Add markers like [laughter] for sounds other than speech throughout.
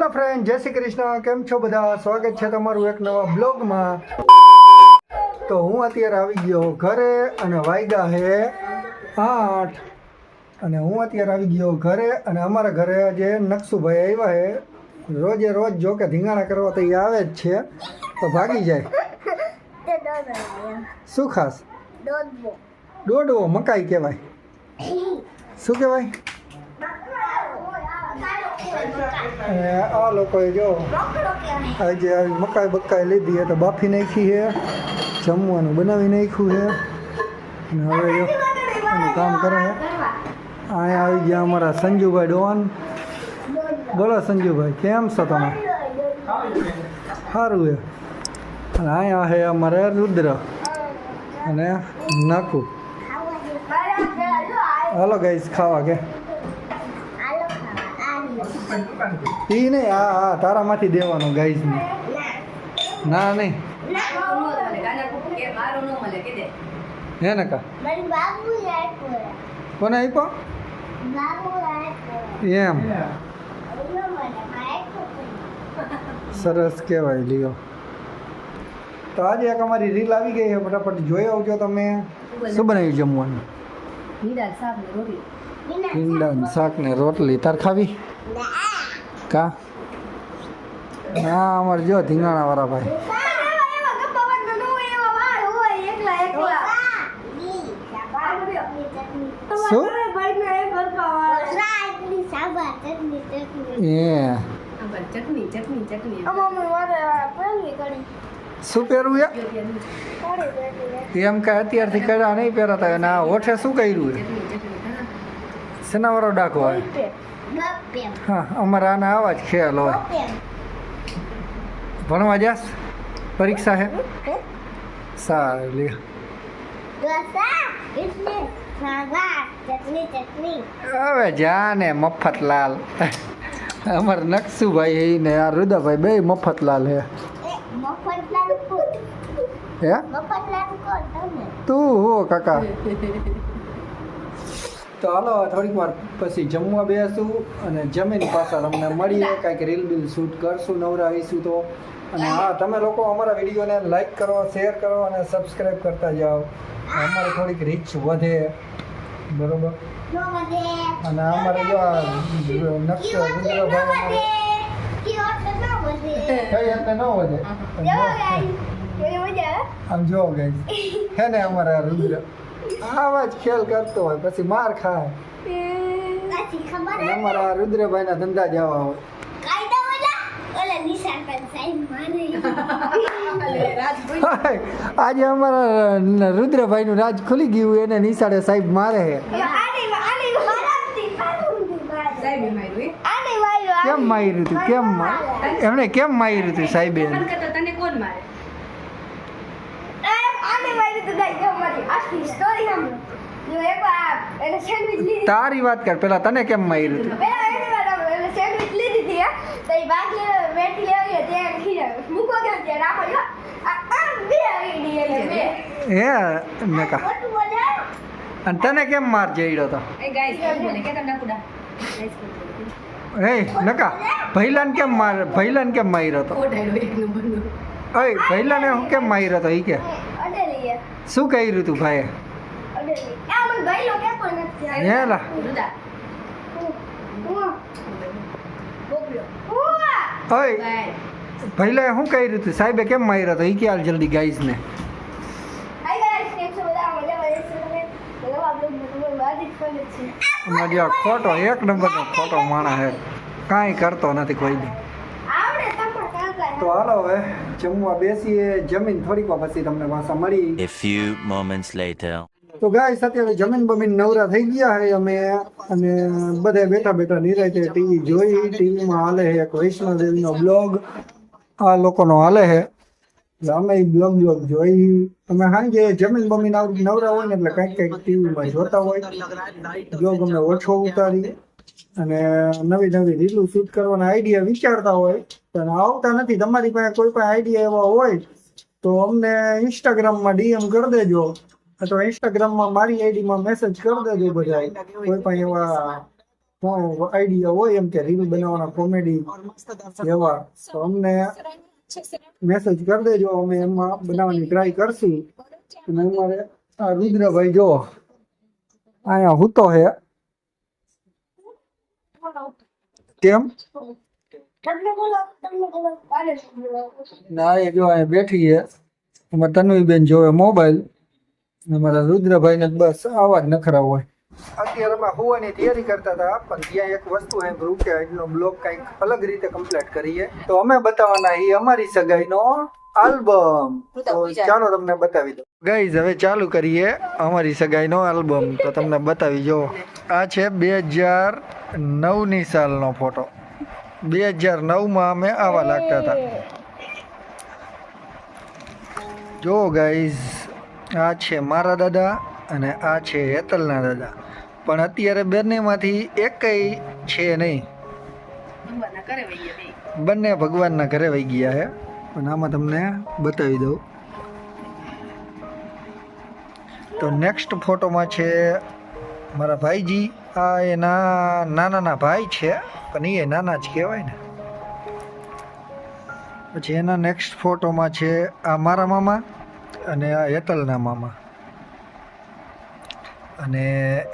Hello friend જય શ્રી કૃષ્ણ. કેમ છો બધા? સ્વાગત છે તમારું એક નવા બ્લોગમાં. તો હું અત્યારે આવી ગયો ઘરે અને વાયગા હે આઠ. અને હું અત્યારે આવી ગયો ઘરે અને અમારા ઘરે જે નકશુભાઈ આવ્યા હે. રોજે રોજ જો કે ધીંગાણા કરવા તો એ આવે જ છે તો ભાગી જાય. શું ખાસ? દોડવો મકાઈ કહેવાય. [laughs] શું કહેવાય? આ લોકોએ જો રોકડો કહેવાય આજે આવી મકાઈ બકાઈ લીધી છે તો બાફી નાખી છે જમવાનું બનાવી નાખ્યું છે અને હવે જો એનું કામ કરે છે અહીંયા આવી ગયા અમારા સંજુભાઈ ડોન બોલો સંજુભાઈ, કેમ છો તમે? સારું છે અને અહીંયા છે અમારે રુદ્ર અને નાકુ. હાલો ગાઈસ, ખાવા કે ઈ નહીં હા હા તારામાંથી દેવાનું ગાઈસને ના. નહીં. હે ને કા? કોને આપ્યો? એમ. સરસ કહેવાય લ્યો. તો આજે એક અમારી રીલ આવી ગઈ છે ફટાફટ જોઈ આવજો તમે. શું બનાવ્યું જમવાનું? ને શાક ને રોટલી. તાર ખાવી? કા? ના અમારે જો ધીંગાણા વાળા ભાઈ. શું? પહેરવું એમ કે અત્યારથી કર્યા નહીં પહેરાતા આ ઓઠે શું કર્યું એ? શેના વાળો ડાકો હા અમારા આના આવા જ ખ્યાલ હોય. ભણવા જાસ? પરીક્ષા હે? સારું હવે જાને મફતલાલ. અમારે નકસુભાઈ ને આ રુદાભાઈ બે મફતલાલ હે. હે? તું હો કાકા. તો હાલો થોડીક વાર પછી જમવા બેસું અને જમીન પાછા તમને મળીએ કાંઈક રીલ બિલ શૂટ કરશું નવરા આવીશું તો. અને હા તમે લોકો અમારા વિડીયોને લાઈક કરો શેર કરો અને સબસ્ક્રાઈબ કરતા જાઓ. અમારે થોડીક રીચ વધે. બરોબર? અને અમારે જો આ નકશો રુદ્રભાઈ કઈ એટલે ન વધે? આમ જો ગઈ હે ને અમારે રુદ્ર. આવા જ ખેલ કરતો હોય પછી માર ખાય. અમારા રુદ્રભાઈ રુદ્રભાઈના ધંધા જવા હોય. આજે અમારા રુદ્રભાઈનું રાજ ખુલી ગયું એને નિશાળે સાહેબ મારે હે. કેમ માર્યું હતું કેમ એમણે કેમ માર્યું હતું સાહેબે ફોન કરતો તને કોણ મારે તારી વાત કર પેલા તને કેમ માર્યું હતું હે. નકા. અને તને કેમ માર જઈડ્યો તો? એ નકા. ભૈલાને કેમ માર ભૈલાને કેમ માર્યો તો? ઓય ભૈલાને હું કેમ માર્યો તો ઈ કે? શું કહ્યું તું ભાઈએ? હે લા રુદા ઓય. બાય ભૈલાએ શું કર્યું તું સાહેબે કેમ માર્યો હતો એ કે હાલ જલ્દી જો આ ખોટો એક નંબરનો ખોટો માણા હે. કાંઈ કરતો નથી કોઈ બી. તો હાલો હવે જમવા બેસીએ. જમીન થોડીક વાર પછી તમને પાછા મળી. A few moments later. તો ગાઈસ અત્યારે જમીન બમીન નવરા થઈ ગયા હે અમે અને બધે બેઠા બેઠા નિરાતે ટીવી જોઈ. ટીવીમાં હાલે હે એક વૈષ્ણોદેવીનો બ્લોગ આ લોકોનો હાલે હે અમે બ્લોગ બ્લોગ જોઈ. અમે સાંજે જમીન બમીન આવતી નવરા હોય ને એટલે કંઈક કંઈક ટીવીમાં જોતા હોય. બ્લોગ અમે ઓછો ઉતારી અને નવી નવી રીલું શૂટ કરવાના આઈડિયા વિચારતા હોય. પણ આવતા નથી. તમારી પાસે કોઈ પણ આઈડિયા એવા હોય તો અમને ઇન્સ્ટાગ્રામમાં ડીએમ કરી દેજો. અથવા ઇન્સ્ટાગ્રામમાં મારી આઈડીમાં મેસેજ કરી દેજો બધા કોઈ પણ એવા આઈડિયા હોય એમ કે રીલ બનાવવાના કોમેડી એવા, તો અમને મેસેજ કરી દેજો. અમે એમાં બનાવવાની ટ્રાય કરશું. અને અમારે આ રુદ્રભાઈ જો, અહીંયા હૂતો હે. કેમ? ના, એ જો અહીંયા બેઠી છે અમારે તન્વીબેન જોવે મોબાઈલ અમારા રુદ્રભાઈ ને બસ આવા જ નખરા હોય. અત્યારે અમે હોવાની તૈયારી કરતા હતા પણ ત્યાં એક વસ્તુ એમ રૂ કે આજનો બ્લોગ કંઈક અલગ રીતે કમ્પ્લીટ કરીએ. તો અમે બતાવવાના એ અમારી સગાઈનો આલ્બમ. તો ચાલો તમને બતાવી દો ગાઈઝ હવે ચાલુ કરીએ અમારી સગાઈનો આલ્બમ. તો તમને બતાવી જો. આ છે બે હજાર નવની સાલનો ફોટો. બે હજાર નવમાં અમે આવા લાગતા હતા. જો ગાઈઝ આ છે મારા દાદા અને આ છે હેતલના દાદા. પણ અત્યારે બંનેમાંથી એકય છે નહીં. બંને ભગવાનના ઘરે વહી ગયા છે પણ આમાં તમને બતાવી દઉં. તો નેક્સ્ટ ફોટોમાં છે મારા ભાઈજી. આ એના નાનાના ભાઈ છે પણ એ નાના જ કહેવાય ને. પછી એના નેક્સ્ટ ફોટોમાં છે આ મારા મામા. અને આ હેતલના મામા. અને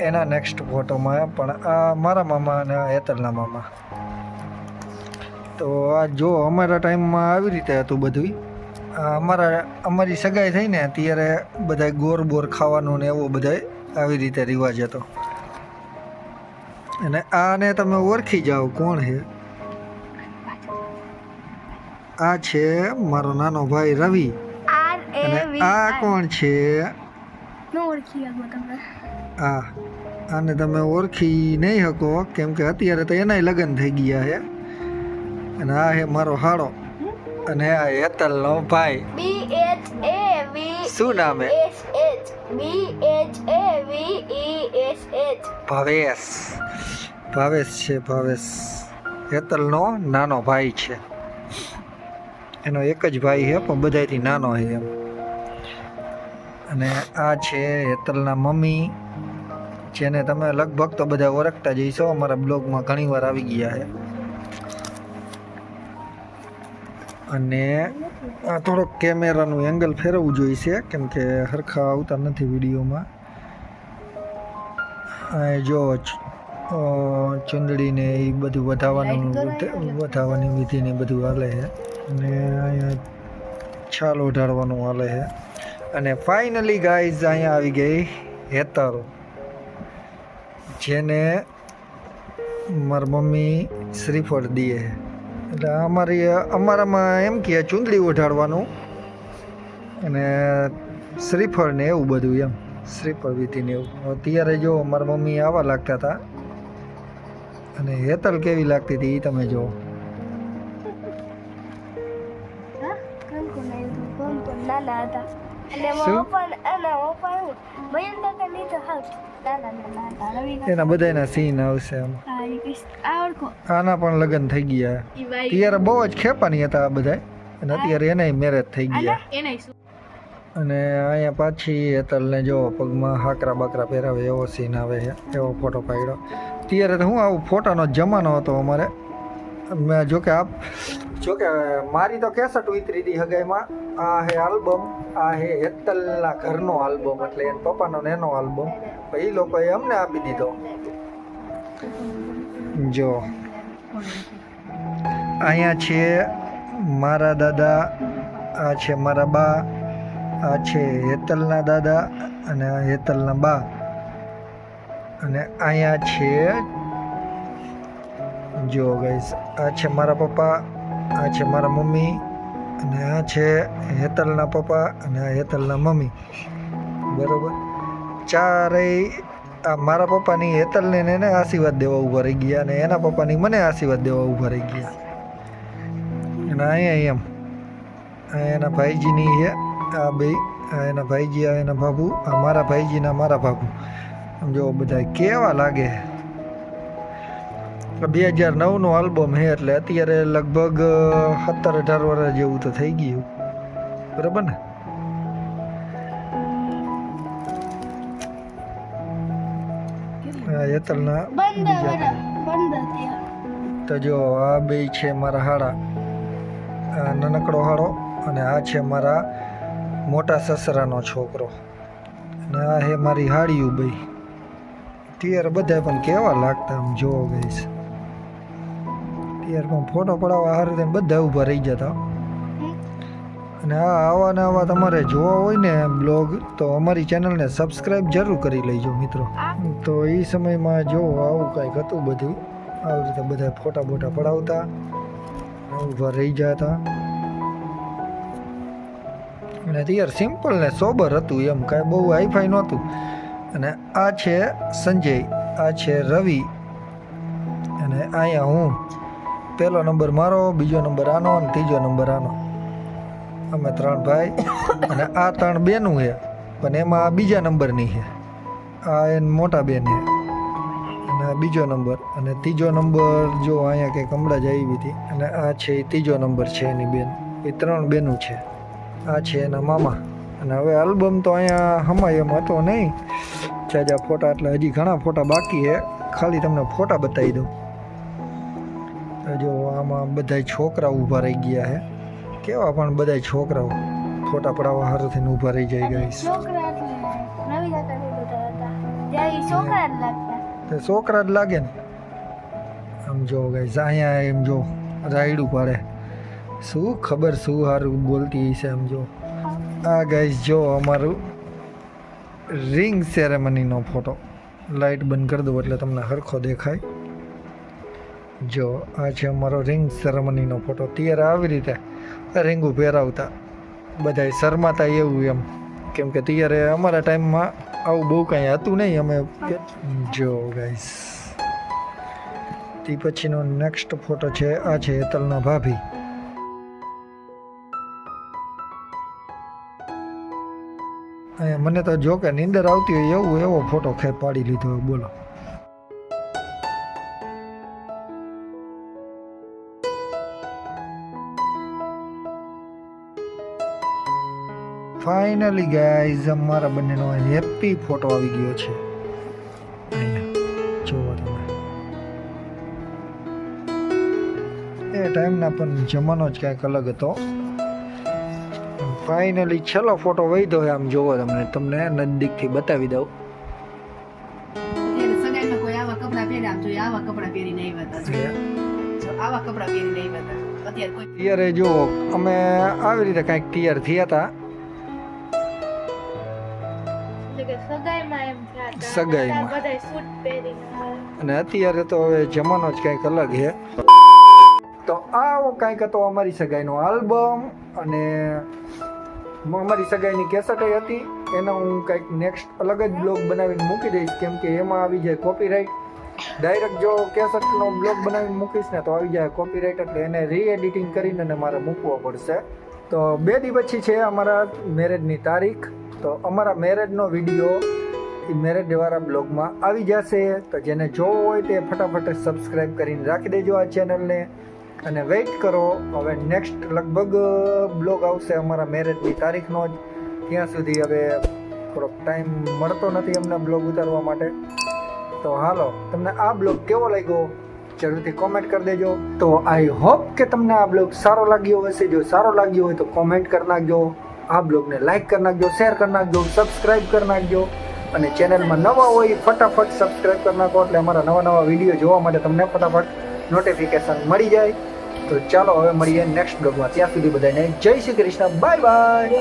એના નેક્સ્ટ ફોટોમાં પણ આ મારા મામા અને આ હેતલના મામા. તો આ જો અમારા ટાઈમમાં આવી રીતે હતું બધું અમારા, અમારી સગાઈ થઈ ને ત્યારે બધા ગોર બોર ખાવાનું ને એવો બધા આવી રીતે રિવાજ હતો. અને આને તમે ઓળખી જાઓ કોણ છે આ છે મારો નાનો ભાઈ રવિ. આ કોણ છે? આ આને તમે ઓળખી નહીં શકો કેમ કે અત્યારે તો એનાય લગ્ન થઈ ગયા છે અને આ છે મારો હાડો અને આ હેતલનો ભાઈ. બી એચ એ વી શું નામ હે? S H B H A V E S H Bhavesh. Bhavesh છે ભાવેશ. હેતલનો નાનો ભાઈ છે. એનો એક જ ભાઈ છે પણ બધાથી નાનો છે એમ. અને આ છે હેતલના મમ્મી જેને તમે લગભગ તો બધા ઓળખતા જઈશો અમારા બ્લોગમાં ઘણી વાર આવી ગયા છે. અને આ થોડોક કેમેરાનું એંગલ ફેરવવું જોઈશે કેમ કે હરખા આવતા નથી વિડીયોમાં. જો ચુંદડીને એ બધું વધાવવાનું વધાવવાની વિધિને બધું હાલે છે. અને અહીંયા છાલ ઓઢાડવાનું હાલે છે. અને ફાઇનલી ગાઈઝ અહીંયા આવી ગઈ હેતલ જેને મારી મમ્મી શ્રીફળ દીએ. એટલે અમારી, અમારામાં એમ કે ચૂંદડી ઉઠાડવાનું અને શ્રીફળ ને એવું બધું એમ, શ્રીફળ વિધિ ને એવું અત્યારે જો મારા મમ્મી આવા લાગતા હતા અને હેતલ કેવી લાગતી હતી એ તમે જો કોણ કોણ આવ્યું? કોણ કોણ? નાના હતા. એના બધાના સીન આવશે ઓળખો આના પણ લગ્ન થઈ ગયા. ત્યારે બહુ જ ખેપાની હતા આ બધા અને અત્યારે એનાય મેરેજ થઈ ગયા. અને અહીંયા પાછી હેતલને જો પગમાં હાકરા બાકરા પહેરાવે એવો સીન આવે છે એવો ફોટો પાડ્યો. ત્યારે તો હું આવું ફોટાનો જમાનો હતો અમારે. મેં જોકે આપ જોકે, મારી તો કેસટ ઉતરી હતી હગાઈમાં. આ હે આલ્બમ આ હે હેતલના ઘરનો આલ્બમ એટલે એના પપ્પાનો ને એનો આલ્બમ એ લોકોએ અમને આપી દીધો. જો. અહીંયા છે મારા દાદા, આ છે મારા બા, આ છે હેતલના દાદા અને હેતલના બા. અને અહીંયા છે, જો ગઈશ આ છે મારા પપ્પા આ છે મારા મમ્મી, અને આ છે હેતલના પપ્પા, અને આ હેતલના મમ્મી. બરાબર? ચારેય આ મારા પપ્પાની હેતલને એને આશીર્વાદ દેવા ઊભા રહી ગયા, અને એના પપ્પાની મને આશીર્વાદ દેવા ઊભા રહી ગયા. અને અહીંયા એમ. એના ભાઈજીની છે આ બે એના ભાઈજી, આ એના બાબુ આ મારા ભાઈજીના મારા બાબુ સમજો બધા કેવા લાગે? બે હજાર નવનો આલ્બમ છે એટલે અત્યારે લગભગ સત્તર અઢાર વર્ષ જેવું તો થઈ ગયું. બરાબર ને? તો જો આ બે છે મારા હાડા. નાનકડો હાડો અને આ છે મારા મોટા સસરાનો છોકરો. અને આ હે મારી હાડિયું બે ત્યારે બધા પણ કેવા લાગતા આમ જોવો ગઈશ પણ ફોટો પડાવવા હારું તેમ બધા ઊભા રહી જતા. અને આ આવા ને આવા તમારે જોવા હોય ને બ્લોગ, તો અમારી ચેનલને સબસ્ક્રાઈબ જરૂર કરી લેજો મિત્રો. તો એ સમયમાં જો આવું કાંઈક હતું બધું, આવી રીતે બધા ફોટા બોટા પડાવતા, ઊભા રહી જતા. અને યાર સિમ્પલ ને સોબર હતું એમ, કાંઈ બહુ હાઈફાઈ નહોતું. અને આ છે સંજય, આ છે રવિ, અને અહીંયા હું. પહેલો નંબર મારો, બીજો નંબર આનો અને ત્રીજો નંબર આનો. અમે ત્રણ ભાઈ અને આ ત્રણ બેનું છે, પણ એમાં બીજા નંબરની છે. આ એને મોટા બેન છે. અને બીજો નંબર અને ત્રીજો નંબર જો અહીંયા કંઈક હમણાં જ આવી હતી. અને આ છે એ ત્રીજો નંબર છે એની બેન. એ ત્રણ બેનું છે. આ છે એના મામા. અને હવે આલ્બમ તો અહીંયા હમાય એમ હતો નહીં. જાજા ફોટા એટલે હજી ઘણા ફોટા બાકી છે. ખાલી તમને ફોટા બતાવી દઉં. જો આમાં બધા છોકરા ઊભા રહી ગયા હે. કેવા પણ બધા છોકરાઓ. ફોટા પડાવવા હારું થઈને ઊભા રહી જાય ગાઈસ છોકરા જ લાગે ને. આમ જો ગઈ અહીંયા એમ જો રાયડું પાડે શું ખબર શું સારું બોલતી હશે આમ જો. આ ગાઈસ જો અમારું રિંગ સેરેમનીનો ફોટો લાઇટ બંધ કરી દઉં એટલે તમને સરખો દેખાય. જો આ છે અમારો રિંગ સેરેમનીનો ફોટો ત્યારે આવી રીતે રિંગું પહેરાવતા બધાય શરમાતા એવું એમ. કેમ કે ત્યારે અમારા ટાઈમમાં આવું બહુ કાંઈ હતું નહીં. અમે જો ગાઈસ તે પછીનો નેક્સ્ટ ફોટો છે, આ છે હેતલના ભાભી. અહીંયા મને તો જો કે નીંદર આવતી હોય એવું એવો ફોટો ખે પાડી લીધો બોલો. ફાઇનલી ગાઈઝ અમારા બંનેનો હેપી ફોટો આવી ગયો છે. અહીંયા જુઓ તમે. એ ટાઈમના પણ જમાનો જ કાંઈક અલગ હતો. ફાઇનલી છેલ્લો ફોટો વહીધો હોય આમ જોવો તમને. તમને નજીકથી બતાવી દઉં. અત્યારે જો અમે આવી રીતે કાંઈક તૈયાર થયા હતા. કે સગાઈમાં એમ થયા સગાઈમાં. બધા સૂટ પહેરીને અને અત્યારે તો હવે જમાનો જ કંઈક અલગ છે. તો આવો કંઈક હતો અમારી સગાઈનો આલ્બમ અને અમારી સગાઈની કેસેટ હતી. એનો હું કંઈક નેક્સ્ટ અલગ જ બ્લોગ બનાવીને મૂકી દઈશ. કેમ કે એમાં આવી જાય કોપીરાઇટ ડાયરેક્ટ જો કેસેટનો બ્લોગ બનાવીને મૂકીશ ને તો આવી જાય કોપીરાઇટ એટલે એને રીએડિટિંગ કરીને મારે મૂકવો પડશે. તો બે દિવસ પછી છે અમારા મેરેજની તારીખ. તો અમારા મેરેજનો વીડિયો એ મેરેજ વાળા બ્લોગમાં આવી જશે. તો જેને જોવો હોય તે ફટાફટ સબસ્ક્રાઈબ કરીને રાખી દેજો આ ચેનલને અને વેઇટ કરો, હવે નેક્સ્ટ લગભગ બ્લોગ આવશે અમારા મેરેજની તારીખનો જ. ત્યાં સુધી હવે થોડોક ટાઈમ મળતો નથી અમને બ્લોગ ઉતારવા માટે. તો હાલો, તમને આ બ્લોગ કેવો લાગ્યો? જરૂરથી કોમેન્ટ કરી દેજો. તો આઈ હોપ કે તમને આ બ્લોગ સારો લાગ્યો હશે. જો સારો લાગ્યો હોય તો કોમેન્ટ કરી નાખજો. આ બ્લોગને લાઇક કરી નાખજો, શેર કરી નાખજો સબસ્ક્રાઈબ કરી નાખજો. અને ચેનલમાં નવા હોય ફટાફટ સબસ્ક્રાઇબ કરી નાખો એટલે અમારા નવા નવા વીડિયો જોવા માટે તમને ફટાફટ નોટિફિકેશન મળી જાય. તો ચાલો હવે મળીએ નેક્સ્ટ બ્લોગમાં. ત્યાં સુધી બધાને જય શ્રી કૃષ્ણ. Bye bye